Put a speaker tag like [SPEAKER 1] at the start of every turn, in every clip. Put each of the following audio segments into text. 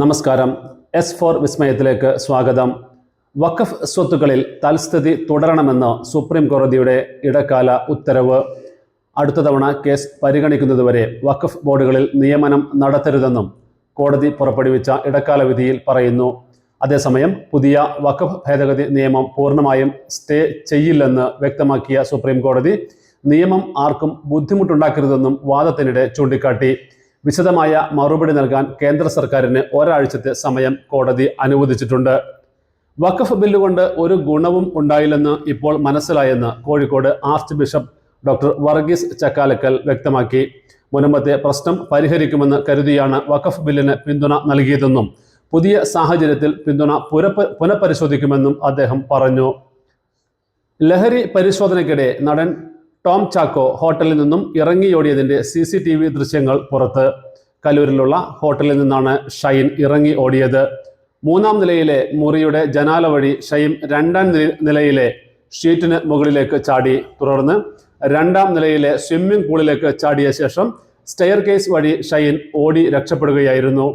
[SPEAKER 1] നമസ്കാരം. S four വിസ്മയത്തിലേക്ക് സ്വാഗതം. വഖഫ് സ്വത്തുക്കളിൽ തൽസ്ഥിതി തുടരണമെന്ന് സുപ്രീം കോടതിയുടെ ഇടക്കാല ഉത്തരവ്. അടുത്ത തവണ കേസ് പരിഗണിക്കുന്നതുവരെ വഖഫ് ബോർഡുകളിൽ നിയമനം നടത്തരുതെന്നും കോടതി പുറപ്പെടുവിച്ച ഇടക്കാല വിധിയിൽ പറയുന്നു. അതേസമയം പുതിയ വഖഫ് ഭേദഗതി നിയമം പൂർണമായും സ്റ്റേ ചെയ്യില്ലെന്ന് വ്യക്തമാക്കിയ സുപ്രീം കോടതി നിയമം ആർക്കും ബുദ്ധിമുട്ടുണ്ടാക്കരുതെന്നും വാദത്തിനിടെ ചൂണ്ടിക്കാട്ടി. വിശദമായ മറുപടി നൽകാൻ കേന്ദ്ര സർക്കാരിന് ഒരാഴ്ചത്തെ സമയം കോടതി അനുവദിച്ചിട്ടുണ്ട്. വഖഫ് ബില്ലുകൊണ്ട് ഒരു ഗുണവും ഉണ്ടായില്ലെന്ന് ഇപ്പോൾ മനസ്സിലായെന്ന് Kozhikode arch bishop doctor Varghese Chakkalakkal വ്യക്തമാക്കി. മുനമ്പത്തെ പ്രശ്നം പരിഹരിക്കുമെന്ന് കരുതിയാണ് വഖഫ് ബില്ലിന് പിന്തുണ നൽകിയതെന്നും പുതിയ സാഹചര്യത്തിൽ പിന്തുണ പുനഃ പുനഃപരിശോധിക്കുമെന്നും അദ്ദേഹം പറഞ്ഞു. ലഹരി പരിശോധനയ്ക്കിടെ നടൻ ടോം ചാക്കോ ഹോട്ടലിൽ നിന്നും ഇറങ്ങിയോടിയതിന്റെ സി സി ടി വി ദൃശ്യങ്ങൾ പുറത്ത്. കലൂരിലുള്ള ഹോട്ടലിൽ നിന്നാണ് ഷൈൻ ഇറങ്ങി ഓടിയത്. മൂന്നാം നിലയിലെ മുറിയുടെ ജനാല വഴി ഷൈൻ രണ്ടാം നിലയിലെ ഷീറ്റിന് മുകളിലേക്ക് ചാടി. തുടർന്ന് രണ്ടാം നിലയിലെ സ്വിമ്മിംഗ് പൂളിലേക്ക് ചാടിയ ശേഷം സ്റ്റെയർ കേസ് വഴി ഷൈൻ ഓടി രക്ഷപ്പെടുകയായിരുന്നു.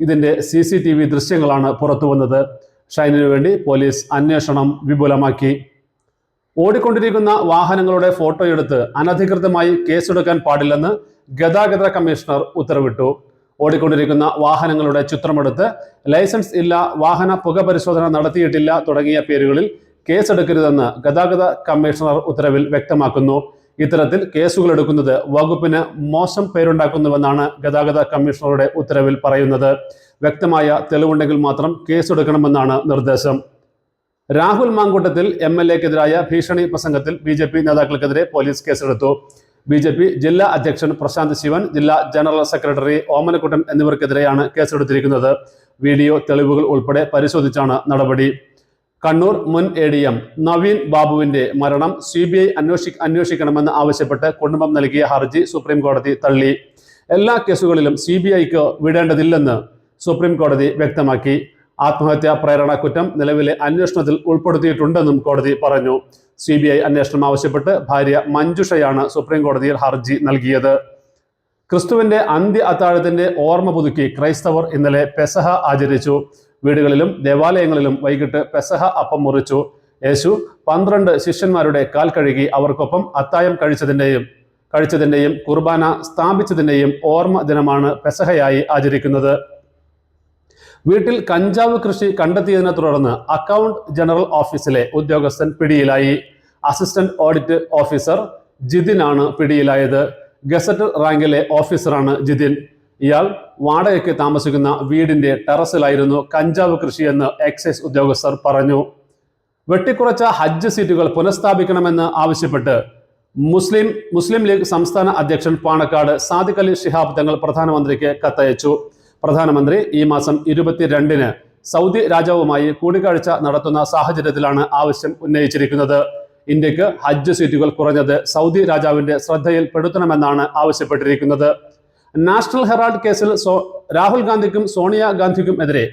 [SPEAKER 1] ഇതിന്റെ സി സി ടി വി ദൃശ്യങ്ങളാണ് പുറത്തു വന്നത് ഷൈനിനു വേണ്ടി പോലീസ് അന്വേഷണം വിപുലമാക്കി. ഓടിക്കൊണ്ടിരിക്കുന്ന വാഹനങ്ങളുടെ ഫോട്ടോ എടുത്ത് അനധികൃതമായി കേസെടുക്കാൻ പാടില്ലെന്ന് ഗതാഗത കമ്മീഷണർ ഉത്തരവിട്ടു. ഓടിക്കൊണ്ടിരിക്കുന്ന വാഹനങ്ങളുടെ ചിത്രമെടുത്ത് ലൈസൻസ് ഇല്ല വാഹന പുക പരിശോധന നടത്തിയിട്ടില്ല തുടങ്ങിയ പേരുകളിൽ കേസെടുക്കരുതെന്ന് ഗതാഗത കമ്മീഷണർ ഉത്തരവിൽ വ്യക്തമാക്കുന്നു. ഇത്തരത്തിൽ കേസുകൾ എടുക്കുന്നത് വകുപ്പിന് മോശം പേരുണ്ടാക്കുന്നുവെന്നാണ് ഗതാഗത കമ്മീഷണറുടെ ഉത്തരവിൽ പറയുന്നത്. വ്യക്തമായ തെളിവുണ്ടെങ്കിൽ മാത്രം കേസെടുക്കണമെന്നാണ് നിർദ്ദേശം. രാഹുൽ മാങ്കൂട്ടത്തിൽ എം എൽ എക്കെതിരായ ഭീഷണി പ്രസംഗത്തിൽ ബി ജെ പി നേതാക്കൾക്കെതിരെ പോലീസ് കേസെടുത്തു. ബി ജെ പി ജില്ലാ അധ്യക്ഷൻ പ്രശാന്ത് ശിവൻ ജില്ലാ ജനറൽ സെക്രട്ടറി ഓമനക്കുട്ടൻ എന്നിവർക്കെതിരെയാണ് കേസെടുത്തിരിക്കുന്നത്. വീഡിയോ തെളിവുകൾ ഉൾപ്പെടെ പരിശോധിച്ചാണ് നടപടി. കണ്ണൂർ മുൻ എ ഡി എം നവീൻ ബാബുവിന്റെ മരണം സി ബി ഐ അന്വേഷി അന്വേഷിക്കണമെന്ന് ആവശ്യപ്പെട്ട് കുടുംബം നൽകിയ ഹർജി സുപ്രീം കോടതി തള്ളി. എല്ലാ കേസുകളിലും സി ബി ഐക്ക് വിടേണ്ടതില്ലെന്ന് സുപ്രീം കോടതി വ്യക്തമാക്കി. ആത്മഹത്യാ പ്രേരണ കുറ്റം നിലവിലെ അന്വേഷണത്തിൽ ഉൾപ്പെടുത്തിയിട്ടുണ്ടെന്നും കോടതി പറഞ്ഞു. സി ബി ഐ അന്വേഷണം ആവശ്യപ്പെട്ട് ഭാര്യ മഞ്ജുഷയാണ് സുപ്രീം കോടതിയിൽ ഹർജി നൽകിയത്. ക്രിസ്തുവിന്റെ അന്ത്യ അത്താഴത്തിന്റെ ഓർമ്മ പുതുക്കി ക്രൈസ്തവർ ഇന്നലെ പെസഹ ആചരിച്ചു. വീടുകളിലും ദേവാലയങ്ങളിലും വൈകിട്ട് പെസഹ അപ്പം മുറിച്ചു. യേശു പന്ത്രണ്ട് ശിഷ്യന്മാരുടെ കാൽ കഴുകി അവർക്കൊപ്പം അത്തായം കഴിച്ചതിന്റെയും കഴിച്ചതിന്റെയും കുർബാന സ്ഥാപിച്ചതിന്റെയും ഓർമ്മ ദിനമാണ് പെസഹയായി ആചരിക്കുന്നത്. വീട്ടിൽ കഞ്ചാവ് കൃഷി കണ്ടെത്തിയതിനെ തുടർന്ന് അക്കൗണ്ട് ജനറൽ ഓഫീസിലെ ഉദ്യോഗസ്ഥൻ പിടിയിലായി. അസിസ്റ്റന്റ് ഓഡിറ്റ് ഓഫീസർ ജിതിനാണ് പിടിയിലായത്. ഗസറ്റ് റാങ്കിലെ ഓഫീസറാണ് ജിതിൻ. ഇയാൾ വാടകയ്ക്ക് താമസിക്കുന്ന വീടിന്റെ ടെറസിലായിരുന്നു കഞ്ചാവ് കൃഷിയെന്ന് എക്സൈസ് ഉദ്യോഗസ്ഥർ പറഞ്ഞു. വെട്ടിക്കുറച്ച ഹജ്ജ് സീറ്റുകൾ പുനഃസ്ഥാപിക്കണമെന്ന് ആവശ്യപ്പെട്ട് മുസ്ലിം മുസ്ലിം ലീഗ് സംസ്ഥാന അധ്യക്ഷൻ പാണക്കാട് സാദിഖ് അലി ഷിഹാബ് തങ്ങൾ പ്രധാനമന്ത്രിക്ക് കത്തയച്ചു. പ്രധാനമന്ത്രി ഈ മാസം ഇരുപത്തിരണ്ടിന് സൗദി രാജാവുമായി കൂടിക്കാഴ്ച നടത്തുന്ന സാഹചര്യത്തിലാണ് ആവശ്യം ഉന്നയിച്ചിരിക്കുന്നത്. ഇന്ത്യയ്ക്ക് ഹജ്ജ് സീറ്റുകൾ കുറഞ്ഞത് സൗദി രാജാവിന്റെ ശ്രദ്ധയിൽപ്പെടുത്തണമെന്നാണ് ആവശ്യപ്പെട്ടിരിക്കുന്നത്. നാഷണൽ ഹെറാൾഡ് കേസിൽ രാഹുൽ ഗാന്ധിക്കും സോണിയ ഗാന്ധിക്കും എതിരെ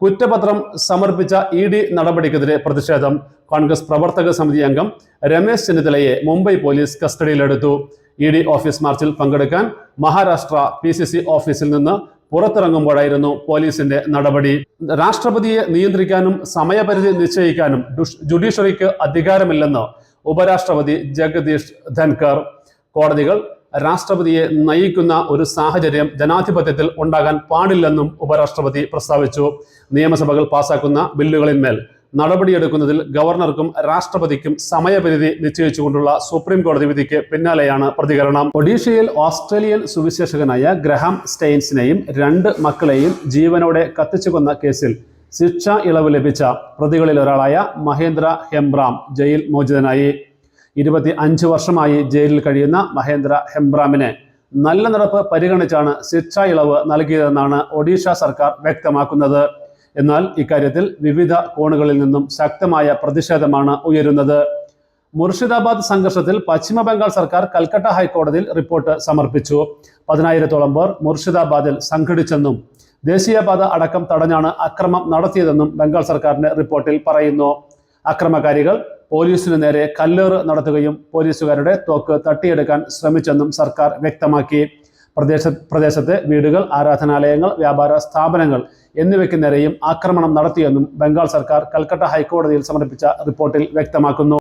[SPEAKER 1] കുറ്റപത്രം സമർപ്പിച്ച ഇ ഡി നടപടിക്കെതിരെ പ്രതിഷേധം. കോൺഗ്രസ് പ്രവർത്തക സമിതി അംഗം രമേശ് ചെന്നിത്തലയെ മുംബൈ പോലീസ് കസ്റ്റഡിയിലെടുത്തു. ഇ ഡി ഓഫീസ് മാർച്ചിൽ പങ്കെടുക്കാൻ മഹാരാഷ്ട്ര പി സി സി ഓഫീസിൽ നിന്ന് പുറത്തിറങ്ങുമ്പോഴായിരുന്നു പോലീസിന്റെ നടപടി. രാഷ്ട്രപതിയെ നിയന്ത്രിക്കാനും സമയപരിധി നിശ്ചയിക്കാനും ഡുഷ്- ജുഡീഷ്യറിക്ക് അധികാരമില്ലെന്ന് ഉപരാഷ്ട്രപതി ജഗദീഷ് ധൻകർ കോടതികൾ രാഷ്ട്രപതിയെ നയിക്കുന്ന ഒരു സാഹചര്യം ജനാധിപത്യത്തിൽ ഉണ്ടാകാൻ പാടില്ലെന്നും ഉപരാഷ്ട്രപതി പ്രസ്താവിച്ചു. നിയമസഭകൾ പാസാക്കുന്ന ബില്ലുകളിന്മേൽ നടപടിയെടുക്കുന്നതിൽ ഗവർണർക്കും രാഷ്ട്രപതിക്കും സമയപരിധി നിശ്ചയിച്ചുകൊണ്ടുള്ള സുപ്രീം കോടതി വിധിക്ക് പിന്നാലെയാണ് പ്രതികരണം. ഒഡീഷയിൽ ഓസ്ട്രേലിയൻ സുവിശേഷകനായ ഗ്രഹാം സ്റ്റെയിൻസിനെയും രണ്ട് മക്കളെയും ജീവനോടെ കത്തിച്ചു കൊന്ന കേസിൽ ശിക്ഷ ഇളവ് ലഭിച്ച പ്രതികളിൽ ഒരാളായ മഹേന്ദ്ര ഹെംബ്രാം ജയിൽ മോചിതനായി. ഇരുപത്തി അഞ്ച് വർഷമായി ജയിലിൽ കഴിയുന്ന മഹേന്ദ്ര ഹെംബ്രാമിനെ നല്ല നടപ്പ് പരിഗണിച്ചാണ് ശിക്ഷ ഇളവ് നൽകിയതെന്നാണ് ഒഡീഷ സർക്കാർ വ്യക്തമാക്കുന്നത്. എന്നാൽ ഇക്കാര്യത്തിൽ വിവിധ കോണുകളിൽ നിന്നും ശക്തമായ പ്രതിഷേധമാണ് ഉയരുന്നത്. മുർഷിദാബാദ് സംഘർഷത്തിൽ പശ്ചിമ ബംഗാൾ സർക്കാർ കൽക്കട്ട ഹൈക്കോടതിയിൽ റിപ്പോർട്ട് സമർപ്പിച്ചു. പതിനായിരത്തോളം പേർ മുർഷിദാബാദിൽ സംഘടിച്ചെന്നും ദേശീയപാത അടക്കം തടഞ്ഞാണ് അക്രമം നടത്തിയതെന്നും ബംഗാൾ സർക്കാരിന്റെ റിപ്പോർട്ടിൽ പറയുന്നു. അക്രമകാരികൾ പോലീസിന് നേരെ കല്ലേറ് നടത്തുകയും പോലീസുകാരുടെ തോക്ക് തട്ടിയെടുക്കാൻ ശ്രമിച്ചെന്നും സർക്കാർ വ്യക്തമാക്കി. പ്രദേശ പ്രദേശത്തെ വീടുകൾ ആരാധനാലയങ്ങൾ വ്യാപാര സ്ഥാപനങ്ങൾ എന്നിവയ്ക്ക് നേരെയും ആക്രമണം നടത്തിയെന്നും ബംഗാൾ സർക്കാർ കൽക്കട്ട ഹൈക്കോടതിയിൽ സമർപ്പിച്ച റിപ്പോർട്ടിൽ വ്യക്തമാക്കുന്നു.